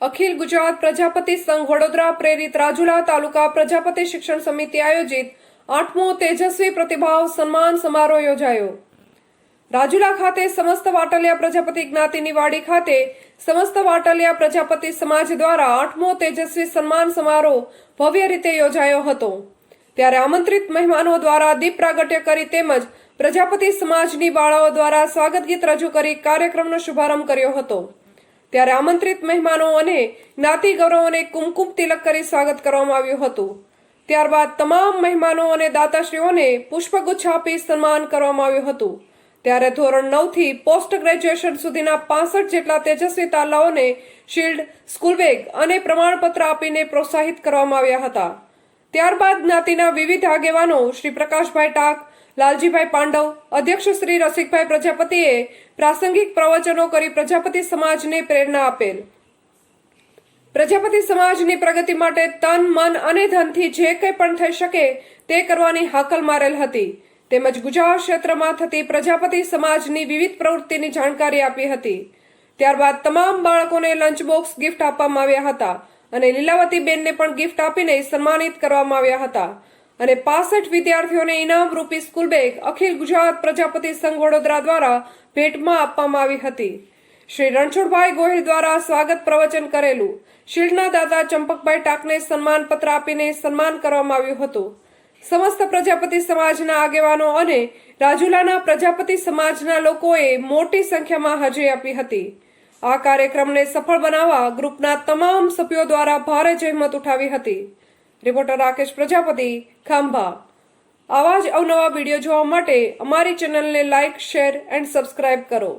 અખિલ ગુજરાત પ્રજાપતિ સંઘ વડોદરા પ્રેરિત રાજુલા તાલુકા પ્રજાપતિ શિક્ષણ સમિતિ આયોજિત આઠમો તેજસ્વી પ્રતિભાવ સન્માન સમારોહ યોજાયો. રાજુલા ખાતે સમસ્ત વાટલિયા પ્રજાપતિ જ્ઞાતિની વાડી ખાતે સમસ્ત વાટલિયા પ્રજાપતિ સમાજ દ્વારા આઠમો તેજસ્વી સન્માન સમારોહ ભવ્ય રીતે યોજાયો હતો. ત્યારે આમંત્રિત મહેમાનો દ્વારા દીપ પ્રાગટ્ય કરી તેમજ પ્રજાપતિ સમાજની બાળાઓ દ્વારા સ્વાગત ગીત રજૂ કરી કાર્યક્રમનો શુભારંભ કર્યો હતો. ત્યારે આમંત્રિત મહેમાનો અને જ્ઞાતિ ગૌરવોને કુમકુમ તિલક કરી સ્વાગત કરવામાં આવ્યું હતું. ત્યારબાદ તમામ મહેમાનો અને દાતાશ્રીઓને પુષ્પગુચ્છ આપી સન્માન કરવામાં આવ્યું હતું. ત્યારે ધોરણ નવથી પોસ્ટ ગ્રેજ્યુએશન સુધીના પાસઠ જેટલા તેજસ્વી તાલાઓને શિલ્ડ સ્કૂલ બેગ અને પ્રમાણપત્ર આપીને પ્રોત્સાહિત કરવામાં આવ્યા હતા. ત્યારબાદ જ્ઞાતિના વિવિધ આગેવાનો શ્રી પ્રકાશભાઈ ટાક લાલજીભાઈ પાંડવ, અધ્યક્ષ શ્રી રસિકભાઈ પ્રજાપતિએ પ્રાસંગિક પ્રવચનો કરી પ્રજાપતિ સમાજને પ્રેરણા આપેલ. પ્રજાપતિ સમાજની પ્રગતિ માટે તન, મન અને ધનથી જે કંઈ પણ થઈ શકે તે કરવાની હાકલ મારેલ હતી. તેમજ ગુજરાત ક્ષેત્રમાં થતી પ્રજાપતિ સમાજની વિવિધ પ્રવૃત્તિની જાણકારી આપી હતી. ત્યારબાદ તમામ બાળકોને લંચ બોક્સ ગિફ્ટ આપવામાં આવ્યા હતા અને લીલાવતી બેનને પણ ગિફ્ટ આપીને સન્માનિત કરવામાં આવ્યા હતા. અને પાસઠ વિદ્યાર્થીઓને ઇનામ રૂપી સ્કૂલ બેગ અખિલ ગુજરાત પ્રજાપતિ સંઘ વડોદરા દ્વારા ભેટમાં આપવામાં આવી હતી. શ્રી રણછોડભાઈ ગોહિલ દ્વારા સ્વાગત પ્રવચન કરેલું. શિલ્ડના દાદા ચંપકભાઈ ટાકને સન્માનપત્ર આપીને સન્માન કરવામાં આવ્યું હતું. સમસ્ત પ્રજાપતિ સમાજના આગેવાનો અને રાજુલાના પ્રજાપતિ સમાજના લોકોએ મોટી સંખ્યામાં હાજરી આપી હતી. આ કાર્યક્રમને સફળ બનાવવા ગ્રુપના તમામ સભ્યો દ્વારા ભારે જહેમત ઉઠાવી હતી. રિપોર્ટર રાકેશ પ્રજાપતિ, ખાંભા. આવા જ અવનવા વીડિયો જોવા માટે અમારી ચેનલને લાઇક શેર, એન્ડ સબસ્ક્રાઇબ કરો.